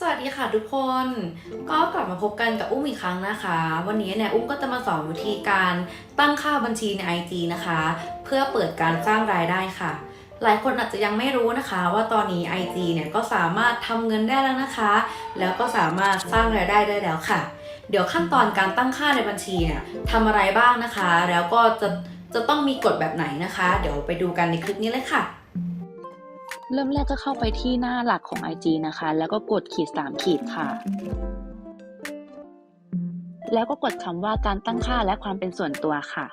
สวัสดีค่ะทุกคน ก็กลับมาพบกันกับอุ้มอีกครั้งนะคะ วันนี้เนี่ยอุ้มก็จะมาสอนวิธีการตั้งค่าบัญชีใน IG นะคะ เพื่อเปิดการสร้างรายได้ค่ะ หลายคนอาจจะยังไม่รู้นะคะ ว่าตอนนี้ IG เนี่ยก็สามารถทำเงินได้แล้วนะคะ แล้วก็สามารถสร้างรายได้ได้แล้วค่ะ เดี๋ยวขั้นตอนการตั้งค่าในบัญชีเนี่ยทำอะไรบ้างนะคะ แล้วก็จะจะต้องมีกฎแบบไหนนะคะ เดี๋ยวไปดูกันในคลิปนี้เลยค่ะ เริ่มแรกก็เข้าไปที่หน้าหลักของ IG นะคะ แล้วก็กดขีด 3 ขีดค่ะ แล้วก็กดคำว่าการตั้งค่าและความเป็นส่วนตัวค่ะ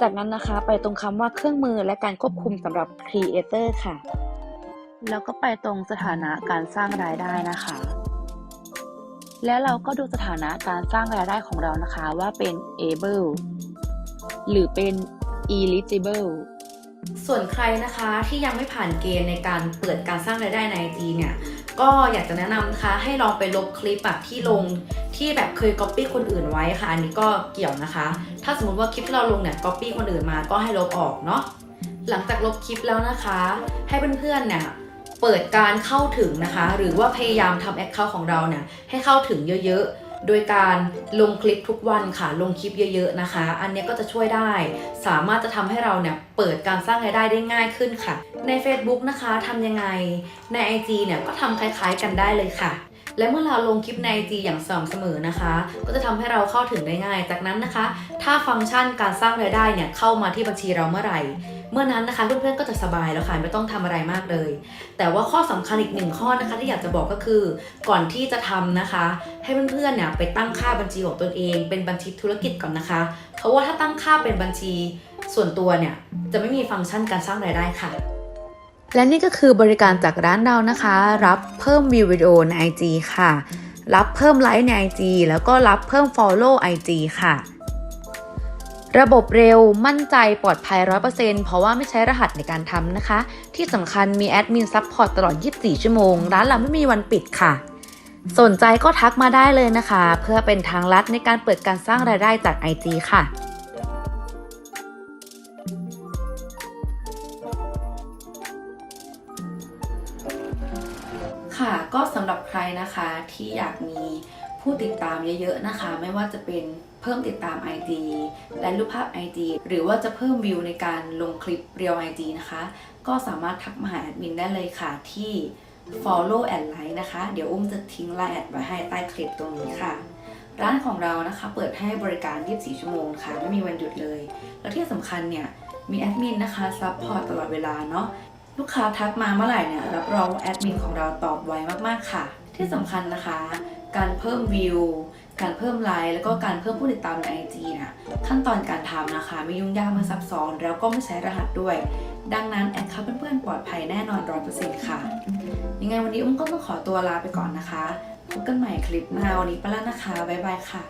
จากนั้นนะคะไปตรงคำว่าเครื่องมือและการควบคุมสำหรับ Creator ค่ะ แล้วก็ไปตรงสถานะการสร้างรายได้นะคะ แล้วเราก็ดูสถานะการสร้างรายได้ของเรานะคะว่าเป็น able หรือเป็น eligible ส่วนใครนะคะที่ยังไม่ผ่านเกณฑ์ในการเปิดการสร้างรายได้ใน IG เนี่ยก็อยากจะแนะนำนะคะให้ลองไปลบคลิปแบบที่ลงที่แบบเคย Copy คนอื่นไว้ค่ะ อันนี้ก็เกี่ยวนะคะ ถ้าสมมติว่าคลิปที่เราลงเนี่ย Copy คนอื่นมาก็ให้ลบออกเนาะหลังจากลบคลิปแล้วนะคะ ให้เพื่อนๆเนี่ยเปิดการเข้าถึงนะคะ หรือว่าพยายามทำแอคเคาท์ของเราเนี่ยให้เข้าถึงเยอะๆ โดยการลงคลิปทุกวันค่ะ ลงคลิปเยอะๆนะคะ อันนี้ก็จะช่วยได้ สามารถจะทำให้เราเนี่ยเปิดการสร้างรายได้ได้ง่ายขึ้นค่ะ ใน Facebook นะคะทำยังไง ใน IG เนี่ยก็ทำคล้ายๆกันได้เลยค่ะและเมื่อเราลงคลิปใน IG อย่างสม่ำเสมอนะคะ ก็จะทำให้เราเข้าถึงได้ง่าย จากนั้นนะคะ ถ้าฟังก์ชันการสร้างรายได้เนี่ยเข้ามาที่บัญชีเราเมื่อไหร่ เมื่อนั้นนะคะเพื่อนๆก็จะสบายแล้วค่ะไม่ต้องทำอะไรมากเลย แต่ว่าข้อสำคัญอีกหนึ่งข้อนะคะที่อยากจะบอกก็คือก่อนที่จะทำนะคะ ให้เพื่อนๆเนี่ยไปตั้งค่าบัญชีของตนเอง เป็นบัญชีธุรกิจก่อนนะคะ เพราะว่าถ้าตั้งค่าเป็นบัญชีส่วนตัวเนี่ยจะไม่มีฟังก์ชันการสร้างรายได้ค่ะและนี่ก็คือบริการจากร้านเรานะคะ รับเพิ่มวิววิดีโอใน IG ค่ะ รับเพิ่มไลค์ใน IG แล้วก็รับเพิ่ม Follow IG ค่ะ ระบบเร็วมั่นใจปลอดภัย 100%เพราะว่าไม่ใช้รหัสในการทำนะคะ ที่สำคัญมีแอดมินซัพพอร์ตตลอด 24 ชั่วโมง ร้านเราไม่มีวันปิดค่ะ สนใจก็ทักมาได้เลยนะคะ เพื่อเป็นทางลัดในการเปิดการสร้างรายได้จาก IG ค่ะค่ะก็สำหรับใครนะคะที่อยากมี ผู้ติดตามเยอะๆนะคะ ไม่ว่าจะเป็นเพิ่มติดตาม IG และรูปภาพ IG หรือว่าจะเพิ่มวิวในการลงคลิปเรียว IG นะคะ ก็สามารถทักมาหาแอดมินได้เลยค่ะที่ follow and like นะคะ เดี๋ยวอุ้มจะทิ้งไลน์แอดไว้ให้ใต้คลิปตรงนี้ค่ะ ร้านของเรานะคะเปิดให้บริการ 24 ชั่วโมงค่ะ ไม่มีวันหยุดเลย แล้วที่สำคัญเนี่ย มีแอดมินนะคะซัพพอร์ตตลอดเวลาเนาะ ลูกค้าทักมาเมื่อไหร่เนี่ย รับรองว่าแอดมินของเราตอบไวมากๆค่ะ ที่สำคัญนะคะ การเพิ่มวิว การเพิ่มไลค์แล้วก็การเพิ่มผู้ติดตามใน IG นะขั้นตอนการทำนะคะ ไม่ยุ่งยากไม่ซับซ้อน แล้วก็ไม่ใช้รหัสด้วย ดังนั้นแอดเข้าเพื่อนๆปลอดภัยแน่นอน100%ค่ะ ยังไงวันนี้อุ้มก็ต้องขอตัวลาไปก่อนนะคะพบกันใหม่คลิปหน้าวันนี้ไปแล้วนะคะบ๊ายบายค่ะ